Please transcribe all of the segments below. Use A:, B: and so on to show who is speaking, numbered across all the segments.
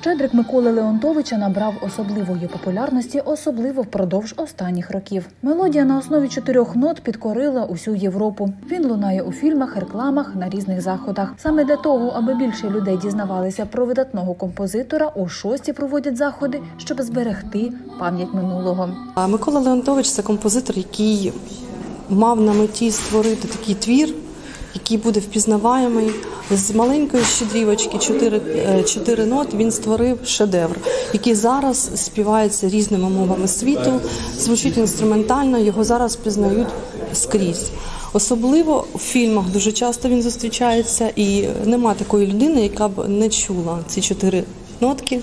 A: Щедрик Миколи Леонтовича набрав особливої популярності, особливо впродовж останніх років. Мелодія на основі чотирьох нот підкорила усю Європу. Він лунає у фільмах, рекламах на різних заходах. Саме для того, аби більше людей дізнавалися про видатного композитора, у шості проводять заходи, щоб зберегти пам'ять минулого.
B: Микола Леонтович це композитор, який мав на меті створити такий твір, який буде впізнаваємий. З маленької щедрівочки, чотири, е, чотири ноти, він створив шедевр, який зараз співається різними мовами світу, звучить інструментально, його зараз пізнають скрізь. Особливо в фільмах дуже часто він зустрічається, і нема такої людини, яка б не чула ці чотири нотки.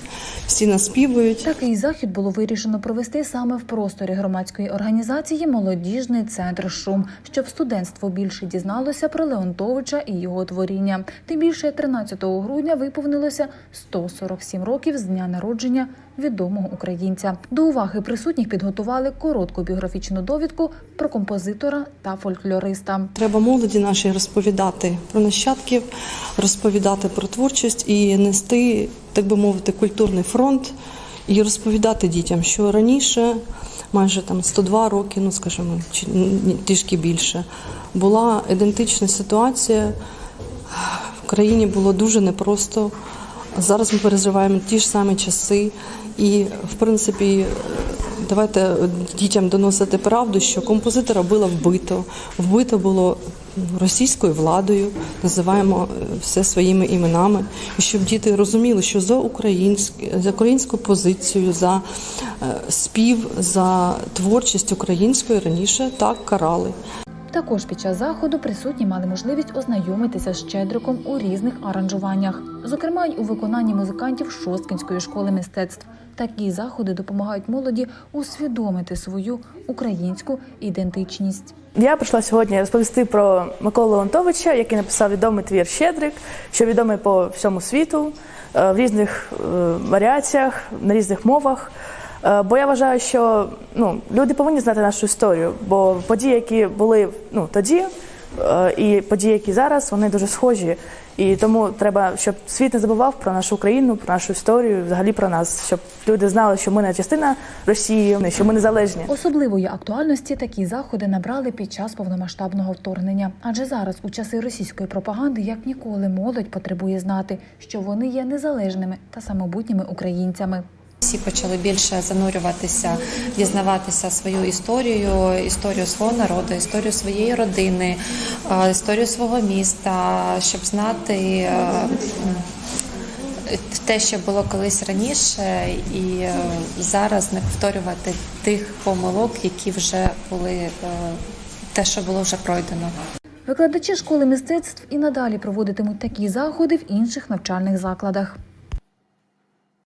B: Всі наспівують.
A: Такий захід було вирішено провести саме в просторі громадської організації Молодіжний центр Шум, щоб студентство більше дізналося про Леонтовича і його творіння. Тим більше 13 грудня виповнилося 147 років з дня народження відомого українця. До уваги присутніх підготували коротку біографічну довідку про композитора та фольклориста.
B: Треба молоді нашій розповідати про нащадків, розповідати про творчість і нести, так би мовити, культурний фронт і розповідати дітям, що раніше, майже там 102 роки, ну скажімо, чи трішки більше, була ідентична ситуація. В країні було дуже непросто. Зараз ми переживаємо ті ж самі часи, і в принципі. Давайте дітям доносити правду, що композитора було вбито. Вбито було російською владою, називаємо е, все своїми іменами, і щоб діти розуміли, що за українську, за українську позицію, за е, спів, за творчість української раніше так карали.
A: Також під час заходу присутні мали можливість ознайомитися з Щедриком у різних аранжуваннях, зокрема й у виконанні музикантів Шосткинської школи мистецтв. Такі заходи допомагають молоді усвідомити свою українську ідентичність.
C: Я прийшла сьогодні розповісти про Миколу Леонтовича, який написав відомий твір Щедрик, що відомий по всьому світу е, в різних е, варіаціях, на різних мовах. Е, Бо я вважаю, що ну, люди повинні знати нашу історію, бо події, які були ну, тоді, е, і події, які зараз, вони дуже схожі. І тому треба, щоб світ не забував про нашу Україну, про нашу історію, взагалі про нас, щоб люди знали, що ми не частина Росії, що ми незалежні.
A: Особливої актуальності такі заходи набрали під час повномасштабного вторгнення. Адже зараз, у часи російської пропаганди, як ніколи, молодь потребує знати, що вони є незалежними та самобутніми українцями.
D: Всі почали більше занурюватися, дізнаватися свою історію, історію свого народу, історію своєї родини, е, історію свого міста, щоб знати е, те, що було колись раніше, і е, зараз не повторювати тих помилок, які вже були те, що було вже пройдено.
A: Викладачі школи мистецтв і надалі проводитимуть такі заходи в інших навчальних закладах.